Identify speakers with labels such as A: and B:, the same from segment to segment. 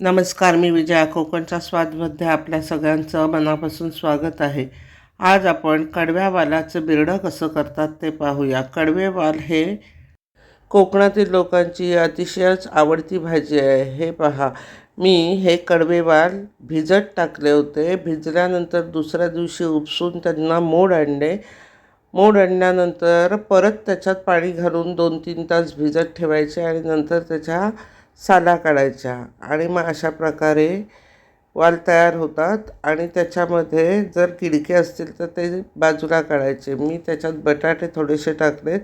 A: नमस्कार मी विजया कोकणच्या स्वादमध्ये आपल्या सगळ्यांचं मनापासून स्वागत आहे. आज आपण कडव्या वालाचं बिरडं कसं करतात ते पाहूया. कडवे वाल हे कोकणातील लोकांची अतिशयच आवडती भाजी आहे. हे पहा मी हे कडवे वाल भिजत टाकले होते. भिजल्यानंतर दुसऱ्या दिवशी उपसून त्यांना मोड आणले. मोड आणल्यानंतर परत त्याच्यात पाणी घालून दोन तीन तास भिजत ठेवायचे आणि नंतर त्याच्या साला काढायच्या. आणि मग अशा प्रकारे वाल तयार होतात. आणि त्याच्यामध्ये जर किडके असतील तर ते बाजूला काढायचे. मी त्याच्यात बटाटे थोडेसे टाकलेत.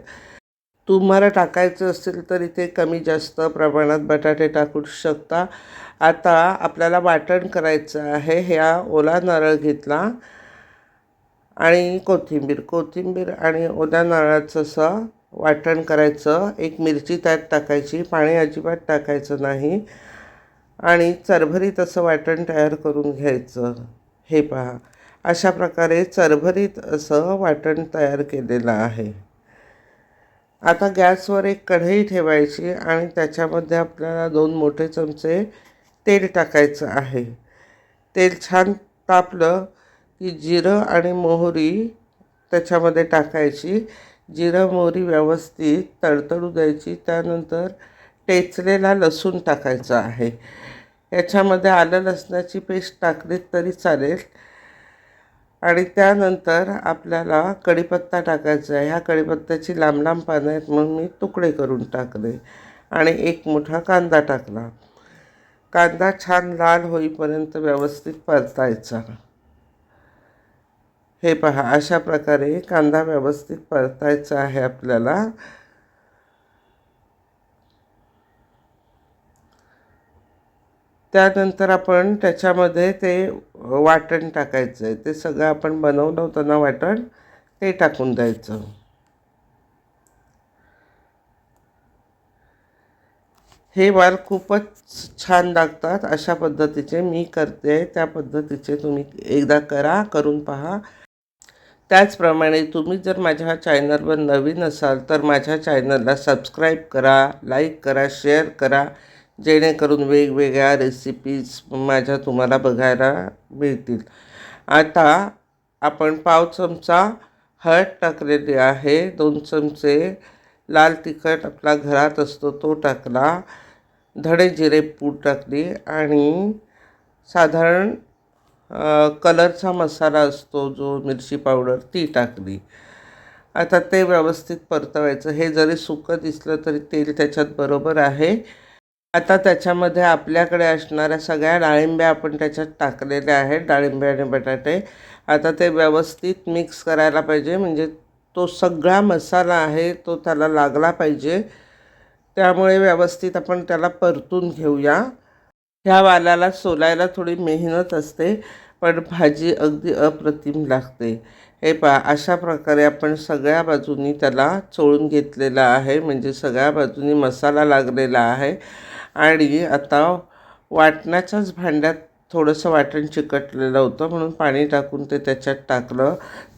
A: तुम्हाला टाकायचं असेल तर इथे कमी जास्त प्रमाणात बटाटे टाकू शकता. आता आपल्याला वाटण करायचं आहे. ह्या ओला नारळ घेतला. आणि कोथिंबीर कोथिंबीर आणि ओल्या नारळाचं असं वाटण करायचं एक मिरची त्यात टाकायची पाणी अजिबात टाकायचं नाही आणि चरभरीत असं वाटण तयार करून घ्यायचं. हे पहा अशा प्रकारे चरभरीत असं वाटण तयार केलेलं आहे. आता गॅसवर एक कढई ठेवायची आणि त्याच्यामध्ये आपल्याला दोन मोठे चमचे तेल टाकायचं आहे. तेल छान तापलं की जिरं आणि मोहरी त्याच्यामध्ये टाकायची. जिरं मोहरी व्यवस्थित तडतडू द्यायची. त्यानंतर टेचलेला लसूण टाकायचा आहे. याच्यामध्ये आलं लसणाची पेस्ट टाकलीत तरी चालेल. आणि त्यानंतर आपल्याला कढीपत्ता टाकायचा आहे. ह्या कढीपत्त्याची लांब लांब पानं आहेत म्हणून मी तुकडे करून टाकले. आणि एक मोठा कांदा टाकला. कांदा छान लाल होईपर्यंत व्यवस्थित परतायचा. हे पहा अशा प्रकारे कांदा व्यवस्थित परतायचा आहे आपल्याला. त्यानंतर आपण त्याच्यामध्ये ते वाटण टाकायचं आहे. ते सगळं आपण बनवलं होतं ना वाटण ते टाकून द्यायचं. हे वाल खूपच छान लागतात. अशा पद्धतीचे मी करते. त्या पद्धतीचे तुम्ही एकदा करा करून पहा. त्याचप्रमाणे तुम्ही जर माझ्या चॅनलवर नवीन असाल तर माझ्या चॅनलला सबस्क्राईब करा लाईक करा शेअर करा जेणेकरून वेगवेगळ्या रेसिपीज माझ्या तुम्हाला बघायला मिळतील. आता आपण पाव चमचा हळद टाकलेली आहे. दोन चमचे लाल तिखट आपला घरात असतो तो टाकला. धडे जिरे पूड टाकली आणि साधारण कलरचा मसाला असतो जो मिरची पावडर ती टाकली. आता ते व्यवस्थित परतवायचं. हे जरी सुकं दिसलं तरी तेल त्याच्यात बरोबर आहे. आता त्याच्यामध्ये आपल्याकडे असणाऱ्या सगळ्या डाळिंब्या आपण त्याच्यात टाकलेल्या आहेत. डाळिंबे आणि बटाटे. आता ते व्यवस्थित मिक्स करायला पाहिजे. म्हणजे तो सगळा मसाला आहे तो त्याला लागला पाहिजे. त्यामुळे व्यवस्थित आपण त्याला परतून घेऊया. ह्या वालाला सोलायला थोडी मेहनत असते पण भाजी अगदी अप्रतिम लागते. हे पा अशा प्रकारे आपण सगळ्या बाजूनी त्याला चोळून घेतलेला आहे म्हणजे सगळ्या बाजूनी मसाला लागलेला आहे. आणि आता वाटण्याच्याच भांड्यात थोडंसं वाटण चिकटलेलं होतं म्हणून पाणी टाकून ते त्याच्यात टाकलं.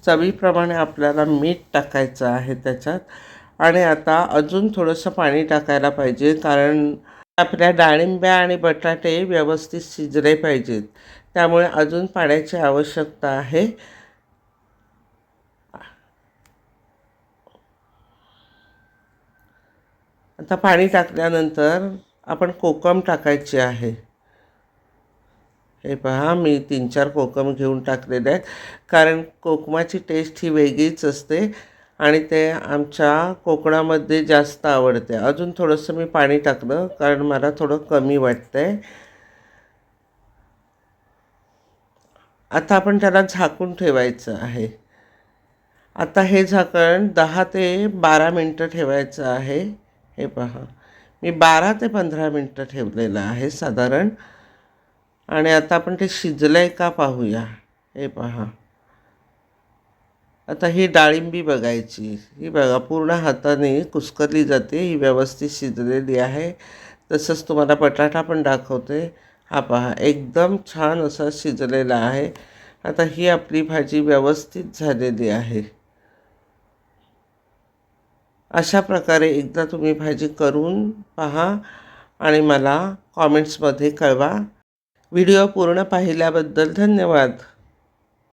A: चवीप्रमाणे आपल्याला मीठ टाकायचं आहे त्याच्यात. आणि आता अजून थोडंसं पाणी टाकायला पाहिजे कारण आपल्या डाळिंब्या आणि बटाटे व्यवस्थित शिजले पाहिजेत. त्यामुळे अजून पाण्याची आवश्यकता आहे. आता पाणी टाकल्यानंतर आपण कोकम टाकायचे आहे. हे पहा मी तीन चार कोकम घेऊन टाकलेले आहेत. कारण कोकमाची टेस्ट ही वेगळीच असते. आणि ते आमच्या कोकणामध्ये जास्त आवडते. अजून थोडंसं मी पाणी टाकलं कारण मला थोडं कमी वाटतं आहे आता आपण त्याला झाकून ठेवायचं आहे. आता हे झाकण दहा ते बारा मिनटं ठेवायचं आहे. हे पहा. मी बारा ते पंधरा मिनटं ठेवलेलं आहे साधारण. आणि आता आपण ते शिजलं आहे का पाहूया. हे पहा. आता ही डाळिंबी बघायची. ही बघा पूर्ण हाताने कुस्करली जाते. ही व्यवस्थित शिजलेली आहे. तसंच तुम्हाला बटाटा पण दाखवते. हा पहा एकदम छान असा शिजलेला आहे. आता ही आपली भाजी व्यवस्थित झालेली आहे. अशा प्रकारे एकदा तुम्ही भाजी करून पहा आणि मला कॉमेंट्समध्ये कळवा. व्हिडिओ पूर्ण पाहिल्याबद्दल धन्यवाद.